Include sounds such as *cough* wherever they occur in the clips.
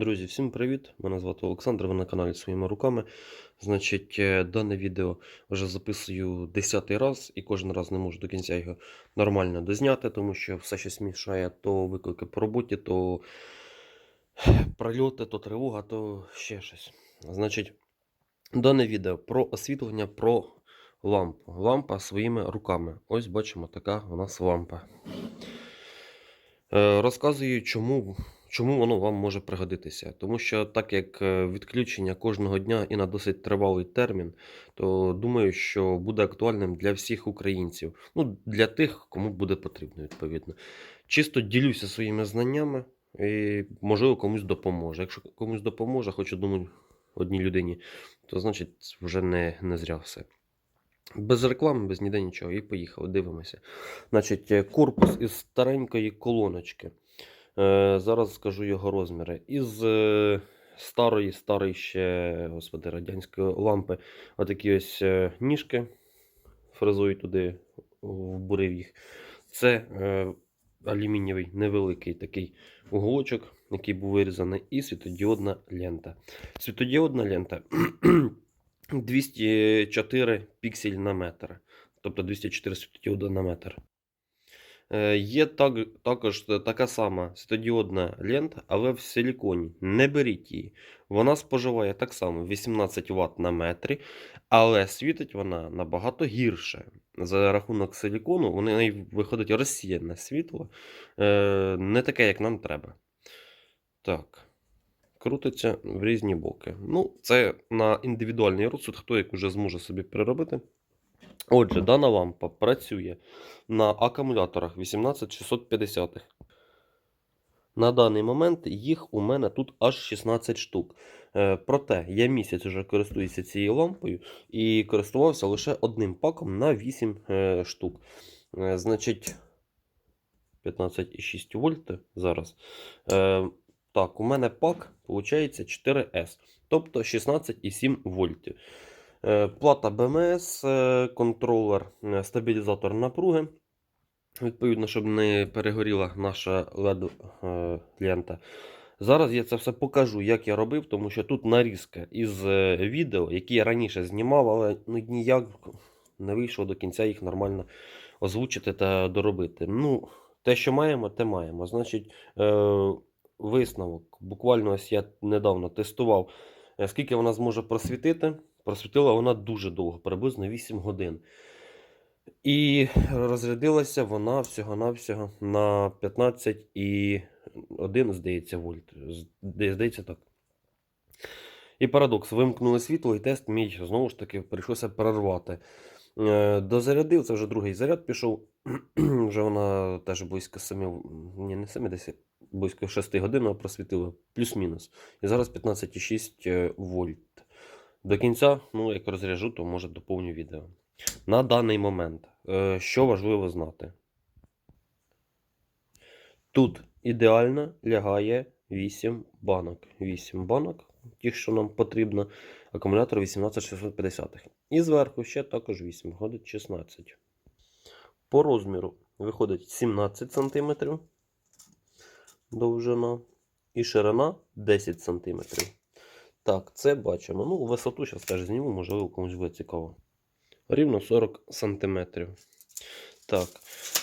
Друзі, всім привіт! Мене звати Олександр, ви на каналі своїми руками. Значить, е, дане відео вже записую 10 раз і кожен раз не можу до кінця його нормально дозняти, тому що все щось мішає то виклики по роботі, то прильоти, то тривога, то ще щось. Значить, дане відео про освітлення, про лампу. Лампа своїми руками. Ось бачимо, така у нас лампа. Е, Розказую, чому, чому воно вам може пригодитися. Тому що так як е, відключення кожного дня і на досить тривалий термін, то думаю, що буде актуальним для всіх українців. Ну, для тих, кому буде потрібно, відповідно. Чисто ділюся своїми знаннями і, можливо, комусь допоможе. Якщо комусь допоможе, хочу думаю, одній людині, то значить вже не, не зря все. Без реклами, без ніде нічого. І поїхали, дивимося. Значить, е, корпус із старенької колоночки. Е, зараз скажу його розміри. Із е, старої, старої ще, господи, радянської лампи. Отакі ось е, ніжки. Фрезують туди, вбурив їх. Це алюмінієвий невеликий такий уголочок, який був вирізаний, і світодіодна лента. Світодіодна лента *clears throat* 204 піксель на метр. Тобто 204 світодіода на метр. Е, Є так, також така сама світодіодна лента, але в силіконі. Не беріть її. Вона споживає так само 18 Вт на метрі, але світить вона набагато гірше. За рахунок силікону у неї виходить розсіяне світло, е, не таке, як нам треба. Так. Крутиться в різні боки. Ну, це на індивідуальний розсуд, хто як уже зможе собі переробити. Отже, дана лампа працює на акумуляторах 18650. На даний момент їх у мене тут аж 16 штук. Е, проте я місяць вже користуюся цією лампою і користувався лише одним паком на 8 е, штук. Е, значить, 15,6 вольт зараз. Так, у мене пак виходить 4С, тобто 16,7 вольтів. Е, Плата БМС, е, контролер, е, стабілізатор напруги. Відповідно, щоб не перегоріла наша LED-лента. Зараз я це все покажу, як я робив, тому що тут нарізка із відео, які я раніше знімав, але ну, ніяк не вийшло до кінця їх нормально озвучити та доробити. Ну, те, що маємо, те маємо. Значить, висновок. Буквально ось я недавно тестував, скільки вона зможе просвітити. Просвітила вона дуже довго, приблизно 8 годин. І розрядилася вона всього-навсього на 15,1, здається, вольт. Здається, так. І парадокс. Вимкнули світло, і тест мій знову ж таки прийшлося перервати. Е, Дозарядив, це вже другий заряд пішов. *clears throat* вже вона теж близько 7, ні, не 7, десь близько 6 годин просвітила, плюс-мінус. І зараз 15,6 е, вольт. До кінця, ну, як розряжу, то може доповню відео. На даний момент, е, що важливо знати? Тут ідеально лягає 8 банок. 8 банок, ті, що нам потрібно. Акумулятор 18650. І зверху ще також 8, виходить 16. По розміру виходить 17 см довжина і ширина 10 см. Так, це бачимо. Ну, висоту зараз теж зніму, можливо, комусь буде цікаво. Рівно 40 см. Так,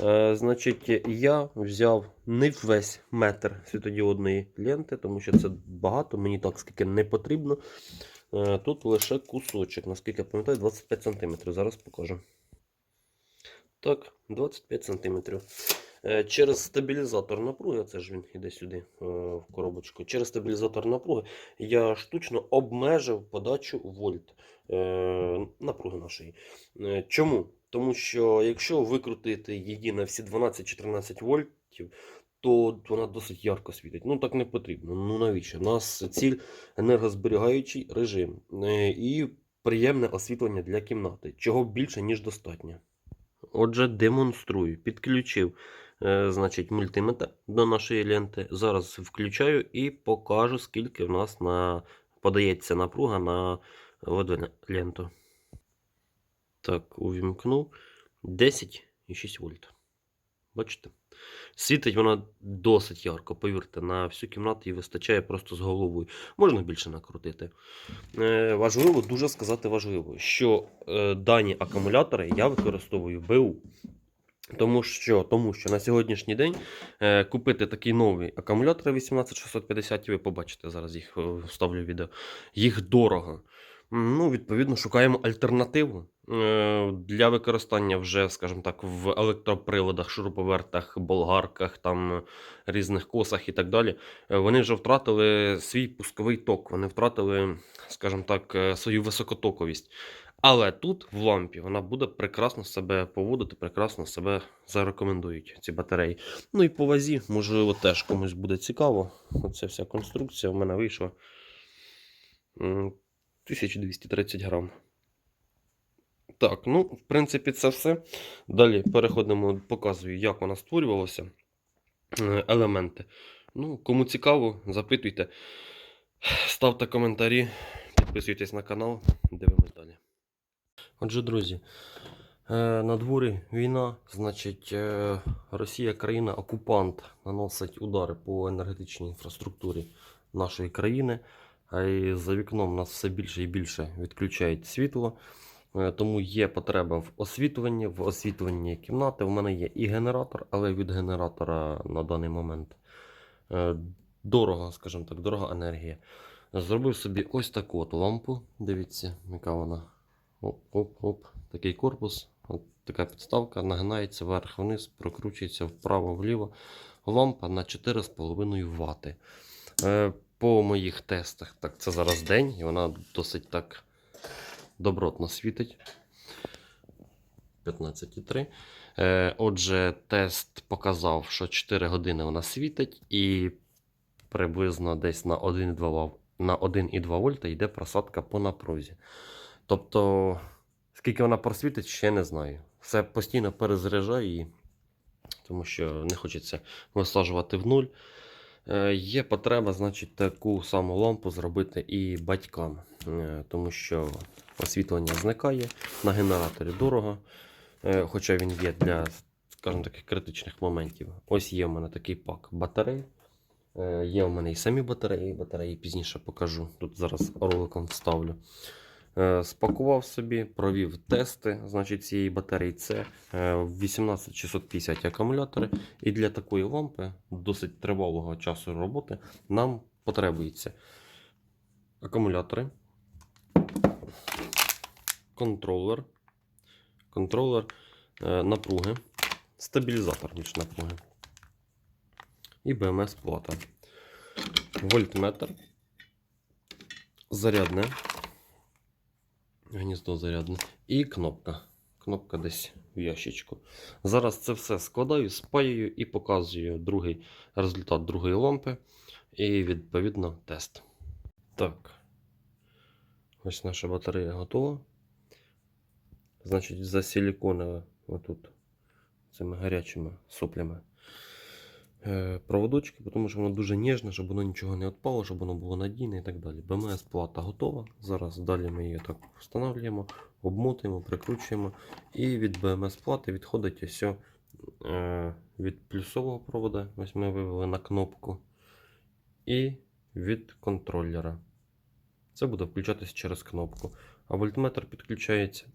е, значить, я взяв не весь метр світодіодної ленти, тому що це багато, мені так скільки не потрібно. Е, тут лише кусочок, наскільки я пам'ятаю, 25 см. Зараз покажу. Так, 25 см. Е, Через стабілізатор напруги, це ж він іде сюди е, в коробочку. Через стабілізатор напруги я штучно обмежив подачу вольт е, напруги нашої. Чому? Тому що якщо викрутити її на всі 12-14 вольтів, то вона досить ярко світить. Ну так не потрібно. Ну навіщо? У нас ціль енергозберігаючий режим і приємне освітлення для кімнати, чого більше, ніж достатньо. Отже, демонструю. Підключив значить, мультиметр до нашої ленти. Зараз включаю і покажу, скільки в нас на... подається напруга на ленту. Так, увімкнув 10,6 вольт. Бачите? Світить вона досить ярко, повірте, на всю кімнату їй вистачає просто з головою. Можна більше накрутити. Е, важливо, дуже сказати важливо, що е, дані акумулятори я використовую БУ. Тому що, тому що на сьогоднішній день е, купити такий новий акумулятор 18650, ви побачите, зараз їх е, вставлю відео, їх дорого. Ну, відповідно, шукаємо альтернативу е, для використання вже, скажімо так, в електроприладах, шуруповертах, болгарках, там різних косах і так далі. Е, Вони вже втратили свій пусковий ток, вони втратили, скажімо так, е, свою високотоковість. Але тут, в лампі, вона буде прекрасно себе поводити, прекрасно себе зарекомендують ці батареї. Ну і по вазі, можливо, теж комусь буде цікаво. Оця вся конструкція в мене вийшла 1230 грам. Так, ну, в принципі, це все. Далі переходимо, показую, як вона створювалася. е, Елементи. Ну, кому цікаво, запитуйте, ставте коментарі, підписуйтесь на канал, дивимось далі. Отже, друзі, е, на дворі війна, значить, е, Росія країна-окупант наносить удари по енергетичній інфраструктурі нашої країни. А і за вікном нас все більше і більше відключають світло. Е, Тому є потреба в освітленні, в освітленні кімнати. У мене є і генератор, але від генератора на даний момент дорого, скажімо так, дорога енергія. Зробив собі ось таку от лампу. Дивіться, яка вона. Оп-оп-оп. Такий корпус. От така підставка нагинається вверх-вниз, прокручується вправо-вліво. Лампа на 4,5 Вт. Е, по моїх тестах, так, це зараз день, і вона досить так добротно світить. 15,3. Е, отже, тест показав, що 4 години вона світить, і приблизно десь на 1,2 ва- на 1,2 вольта йде просадка по напрузі. Тобто, скільки вона просвітить, ще не знаю. Все постійно перезаряджаю її, тому що не хочеться висаджувати в нуль. Е, Є потреба, значить, таку саму лампу зробити і батькам, Е, тому що освітлення зникає, на генераторі дорого, е, хоча він є для, скажімо таких критичних моментів. Ось є в мене такий пак батарей. Є в мене і самі батареї, батареї пізніше покажу. Тут зараз роликом вставлю. Е, Спакував собі, провів тести значить, цієї батареї. Це е, 18650 акумулятори. І для такої лампи досить тривалого часу роботи нам потребується акумулятори, контролер, контролер е, напруги, стабілізатор більш напруги і БМС плата, вольтметр, зарядне, гніздо зарядне і кнопка. Кнопка десь в ящичку. Зараз це все складаю, спаюю і показую другий результат другої лампи. І відповідно тест. Так. Ось наша батарея готова. Значить, засиліконила отут цими гарячими соплями проводочки, тому що воно дуже ніжне, щоб воно нічого не відпало, щоб воно було надійне і так далі. БМС плата готова. Зараз далі ми її так встановлюємо, обмотуємо, прикручуємо. І від БМС плати відходить ось е, від плюсового провода. Ось ми вивели на кнопку. І від контролера. Це буде включатися через кнопку. А вольтметр підключається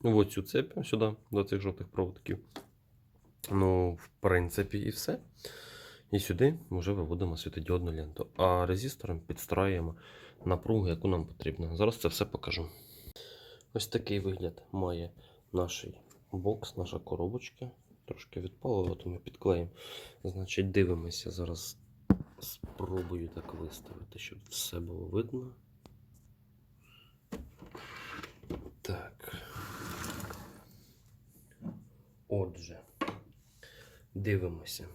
в оцю цепь сюди, до цих жовтих проводків. Ну, в принципі, і все. І сюди вже виводимо світодіодну ленту. А резистором підстраюємо напругу, яку нам потрібно. Зараз це все покажу. Ось такий вигляд має наш бокс, наша коробочка. Трошки відпало, то ми підклеїмо. Значить, дивимося зараз. Спробую так виставити, щоб все було видно. Так. Отже, дивимося.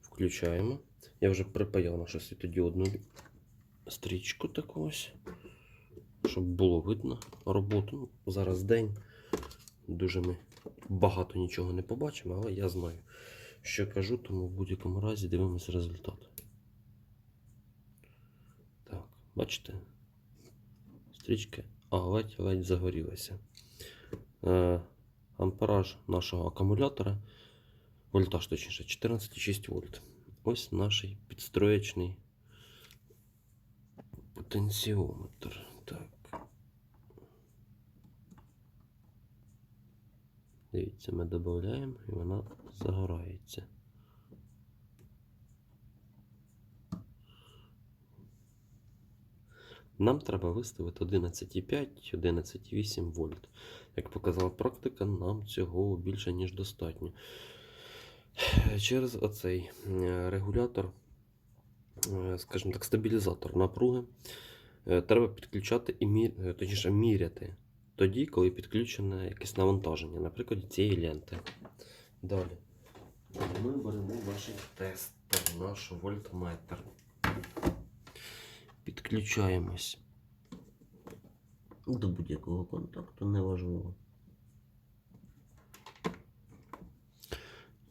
Включаємо. Я вже припаяв нашу світодіодну стрічку таку ось, щоб було видно роботу. Ну, Зараз день. Дуже ми багато нічого не побачимо, але я знаю, що кажу, тому в будь-якому разі дивимося результат. Так, бачите? Стрічки а, ледь-ледь загорілися. Ампераж нашого акумулятора Вольтаж, точніше, 14,6 вольт. Ось наш підстроєчний потенціометр. Так. Дивіться, ми додаємо і вона загорається. Нам треба виставити 11,5, 11,8 вольт. Як показала практика, нам цього більше, ніж достатньо. Через оцей е, регулятор, е, скажімо так, стабілізатор напруги, е, треба підключати і мір... точніше, міряти тоді, коли підключене якесь навантаження, наприклад, цієї ленти. Далі. Ми беремо наш тестер, наш вольтметр. Підключаємось до будь-якого контакту, неважливо.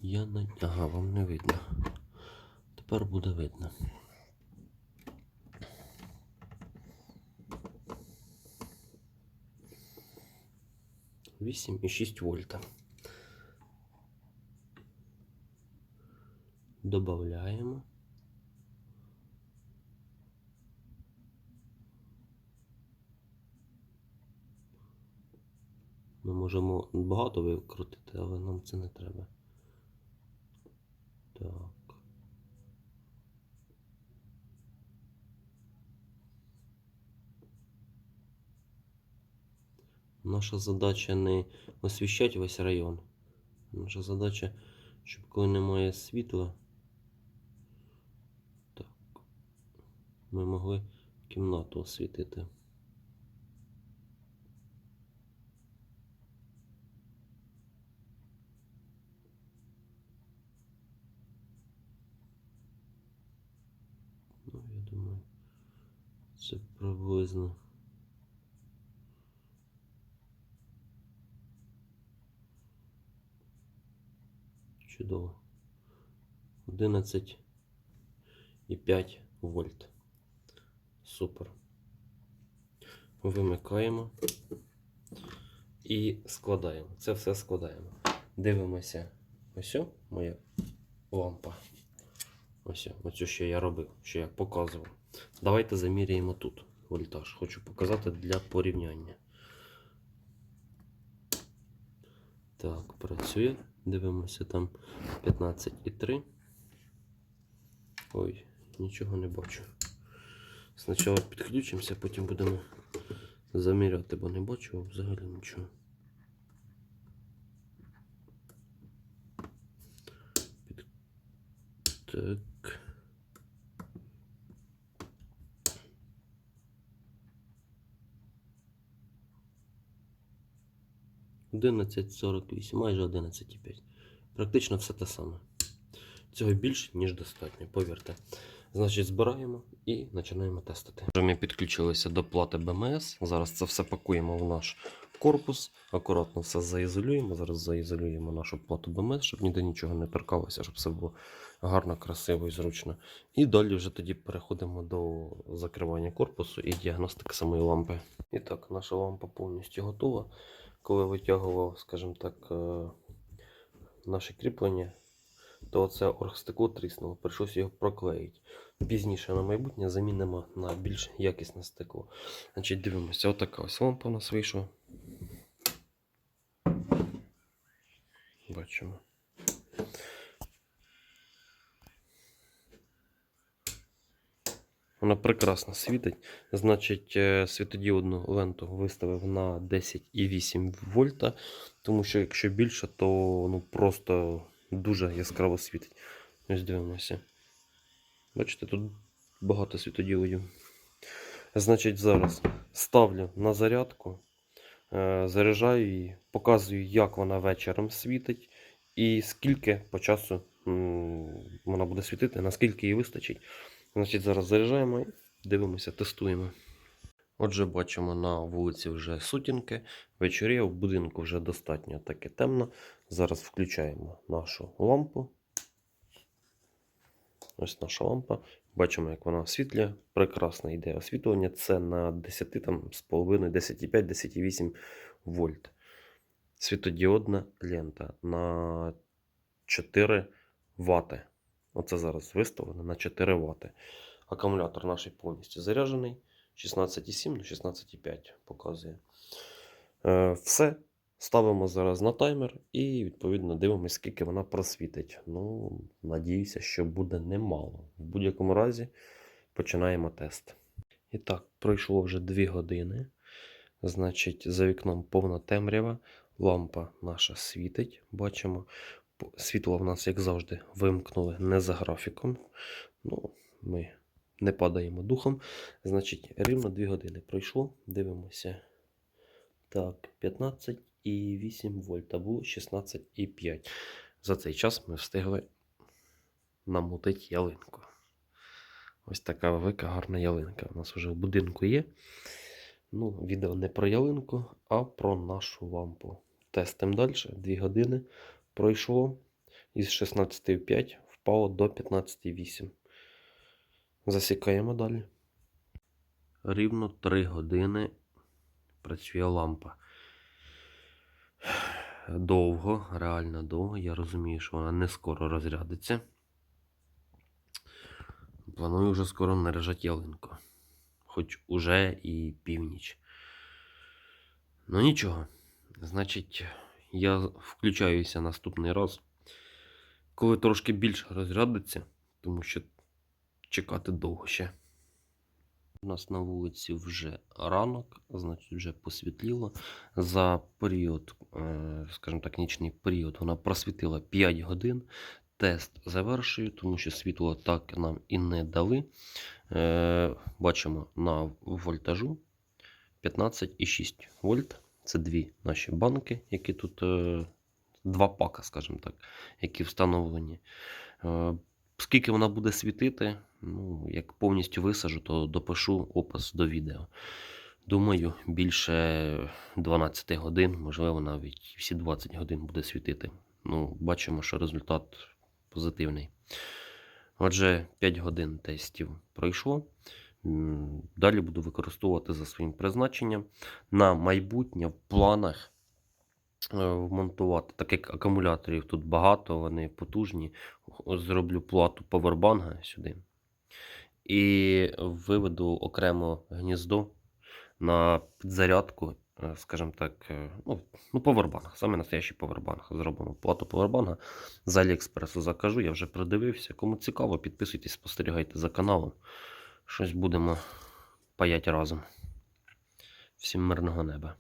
Я на... Ага, вам не видно. Тепер буде видно. Вісім і шість вольта. Добавляємо. Ми можемо багато викрутити, але нам це не треба. Так. Наша задача не освіщати весь район. Наша задача, щоб коли немає світла, так, ми могли кімнату освітити. Ну, я думаю, це приблизно. Чудово. 11,5 вольт. Супер. Вимикаємо і складаємо. Це все складаємо. Дивимося. Ось моя лампа. Ось, оцю що я робив, що я показував. Давайте заміряємо тут вольтаж. Хочу показати для порівняння. Так, працює. Дивимося там 15,3. Ой, нічого не бачу. Спочатку підключимося, потім будемо заміряти, бо не бачу взагалі нічого. Під... Так. Одинадцять сорок вісім, майже одинадцять і п'ять. Практично все те саме. Цього більше, ніж достатньо, повірте. Значить, збираємо і починаємо тестити. Вже ми підключилися до плати БМС. Зараз це все пакуємо в наш корпус. Акуратно все заізолюємо. Зараз заізолюємо нашу плату БМС, щоб ніде нічого не торкалося, щоб все було гарно, красиво і зручно. І далі вже тоді переходимо до закривання корпусу і діагностики самої лампи. І так, наша лампа повністю готова. Коли витягував, скажімо так, е, наше кріплення, то це оргстекло тріснуло, прийшлося його проклеїти. Пізніше на майбутнє замінимо на більш якісне стекло. Значить, дивимося, отака ось лампа у нас вийшла. Бачимо. Вона прекрасно світить. Значить, е, світодіодну ленту виставив на 10,8 вольта, тому що якщо більше, то ну, просто дуже яскраво світить. Ось дивимося. Бачите, тут багато світодіодів. Значить, зараз ставлю на зарядку, е, заряджаю її, показую, як вона вечором світить, і скільки по часу вона буде світити, наскільки їй вистачить. Значить, зараз заряджаємо і дивимося, тестуємо. Отже, бачимо на вулиці вже сутінки. Вечоріє в будинку вже достатньо таке темно. Зараз включаємо нашу лампу. Ось наша лампа. Бачимо, як вона освітлює. Прекрасне йде освітлення. Це на 10 там, з половиною, 10,5, 10,8 вольт. Світодіодна лента на 4 Вт. Оце зараз виставлено на 4 Вт. Акумулятор наш повністю заряджений. 16,7 на 16,5 показує. Е, все. Ставимо зараз на таймер і відповідно дивимося, скільки вона просвітить. Ну, надіюся, що буде немало. В будь-якому разі починаємо тест. І так, пройшло вже 2 години. Значить, за вікном повна темрява. Лампа наша світить. Бачимо. Світло в нас, як завжди, вимкнули не за графіком. Ну, ми не падаємо духом. Значить, рівно 2 години пройшло. Дивимося. Так, 15,8 вольта було 16,5. За цей час ми встигли намутити ялинку. Ось така велика гарна ялинка. У нас вже в будинку є. Ну, відео не про ялинку, а про нашу лампу. Тестимо далі. 2 години пройшло. Із 16,5 впало до 15,8. Засікаємо далі. Рівно 3 години працює лампа. Довго, реально довго. Я розумію, що вона не скоро розрядиться. Планую вже скоро наряжати ялинку. Хоч уже і північ. Ну нічого. Значить, я включаюся наступний раз, коли трошки більше розрядиться, тому що чекати довго ще. У нас на вулиці вже ранок, значить вже посвітліло. За період, е, скажімо так, нічний період вона просвітила 5 годин. Тест завершую, тому що світло так нам і не дали. Е, Бачимо на вольтажу 15,6 вольт. Це дві наші банки, які тут е, два пака, скажімо так, які встановлені. Е, Скільки вона буде світити, ну, як повністю висажу, то допишу опис до відео. Думаю, більше 12 годин, можливо, навіть всі 20 годин буде світити. Ну, бачимо, що результат позитивний. Отже, 5 годин тестів пройшло. Далі буду використовувати за своїм призначенням. На майбутнє в планах е, вмонтувати, так як акумуляторів тут багато, вони потужні. Зроблю плату повербанга сюди. І виведу окремо гніздо на підзарядку, е, скажімо так, е, ну, ну повербанг, саме настоящий повербанг. Зробимо плату повербанга. З Аліекспресу закажу, я вже придивився. Кому цікаво, підписуйтесь, спостерігайте за каналом. Щось будемо паять разом. Всім мирного неба.